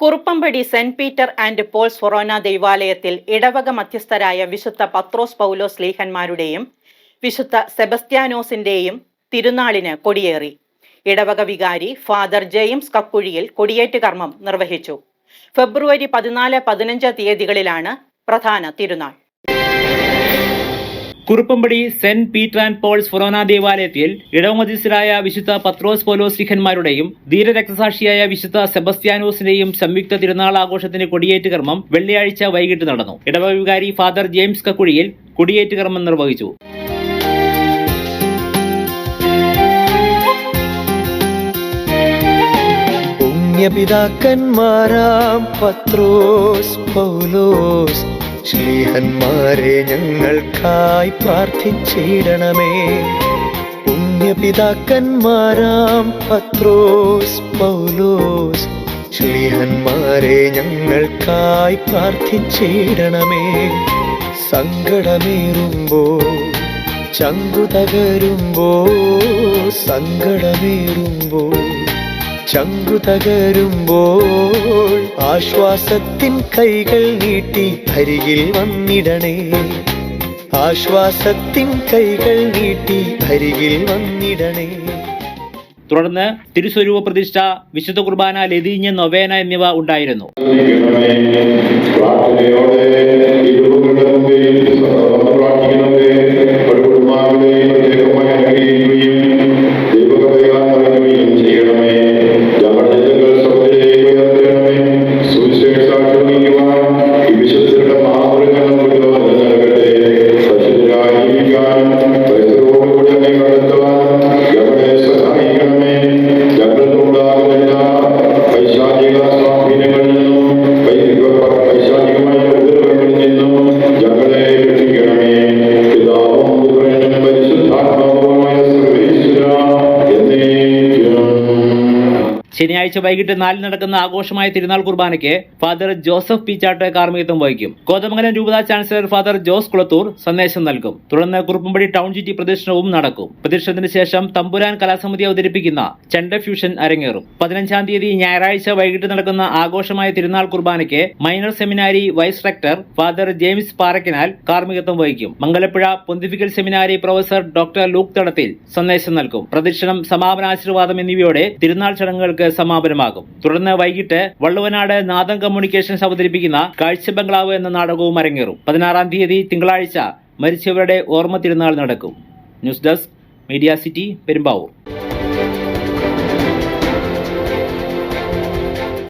Kuruppampady Saint Peter and Paul's ഫൊറോന ദൈവാലയത്തിൽ ഇടവക മധ്യസ്ഥരായ വിശുദ്ധ പത്രോസ് പൗലോസ് ലീഹന്മാരുടെയും വിശുദ്ധ സെബസ്ത്യാനോസിന്റെയും തിരുനാളിന് കൊടിയേറി. ഇടവക വികാരി ഫാദർ ജെയിംസ് കക്കുഴിയിൽ കൊടിയേറ്റ് കർമ്മം നിർവഹിച്ചു. ഫെബ്രുവരി പതിനാല് പതിനഞ്ച് തീയതികളിലാണ് പ്രധാന തിരുനാൾ. Kuruppampady Saint Peter and Paul's ഫൊറോന ദേവാലയത്തിൽ ഇടവമധ്യസ്ഥരായ വിശുദ്ധ പത്രോസ് പോലോസ് ശിഖന്മാരുടെയും ധീരരക്തസാക്ഷിയായ വിശുദ്ധ സെബസ്ത്യാനോസിന്റെയും സംയുക്ത തിരുനാൾ ആഘോഷത്തിന്റെ കൊടിയേറ്റ് കർമ്മം വെള്ളിയാഴ്ച വൈകിട്ട് നടന്നു. ഇടവ വികാരി ഫാദർ ജെയിംസ് കക്കുഴിയിൽ കൊടിയേറ്റ് കർമ്മം നിർവഹിച്ചു. പിതാക്കന്മാരാം പത്രോസ് പൗലോസ് ശ്ലീഹന്മാരെ ഞങ്ങൾക്കായി പ്രാർത്ഥിച്ചിടണമേ. പുണ്യപിതാക്കന്മാരാം പത്രോസ് പൗലോസ് ശ്ലീഹന്മാരെ ഞങ്ങൾക്കായി പ്രാർത്ഥിച്ചിടണമേ. സങ്കടമേറുമ്പോ ചങ്കു തകരുമ്പോ സങ്കടമേറുമ്പോ ചങ്കു തകരുമ്പോൾ ആശ്വാസത്തിൻ കൈകൾ നീട്ടി അരികിൽ വന്നിടണേ. ആശ്വാസത്തിൻ കൈകൾ നീട്ടി അരികിൽ വന്നിടണേ. തുടർന്ന് തിരുസ്വരൂപ പ്രതിഷ്ഠ വിശുദ്ധ കുർബാന ലതിഞ്ഞ നൊവേന എന്നിവ ഉണ്ടായിരുന്നു. പ്രാർത്ഥനയോടെ ശനിയാഴ്ച വൈകിട്ട് നാലിന് നടക്കുന്ന ആഘോഷമായ തിരുനാൾ കുർബാനയ്ക്ക് ഫാദർ ജോസഫ് പീച്ചാട്ട് കാർമ്മികത്വം വഹിക്കും. കോതമംഗലം രൂപതാ ചാൻസലർ ഫാദർ ജോസ് കുളത്തൂർ സന്ദേശം നൽകും. തുടർന്ന് കുറുപ്പുംപടി ടൗൺ ചുറ്റി പ്രദർശനവും നടക്കും. പ്രദർശനത്തിന് ശേഷം തമ്പുരാൻ കലാസമിതി അവതരിപ്പിക്കുന്ന ചണ്ട ഫ്യൂഷൻ അരങ്ങേറും. പതിനഞ്ചാം തീയതി ഞായറാഴ്ച വൈകിട്ട് നടക്കുന്ന ആഘോഷമായ തിരുനാൾ കുർബാനയ്ക്ക് minor seminary vice rector father James Parakkinal കാർമ്മികത്വം വഹിക്കും. Mangalapuzha pontifical seminary professor doctor Luke Thadathil സന്ദേശം നൽകും. പ്രദക്ഷിണം സമാപനാശീർവാദം എന്നിവയോടെ തിരുനാൾ ചടങ്ങുകൾക്ക് സമാപനമാകും. തുടർന്ന് വൈകിട്ട് വള്ളുവനാട് നാദം കമ്മ്യൂണിക്കേഷൻസ് അവതരിപ്പിക്കുന്ന കാഴ്ച ബംഗ്ലാവ് എന്ന നാടകവും അരങ്ങേറും. പതിനാറാം തീയതി തിങ്കളാഴ്ച മരിച്ചവരുടെ ഓർമ്മ തിരുനാൾ നടക്കും. News desk media city Perumbavoor.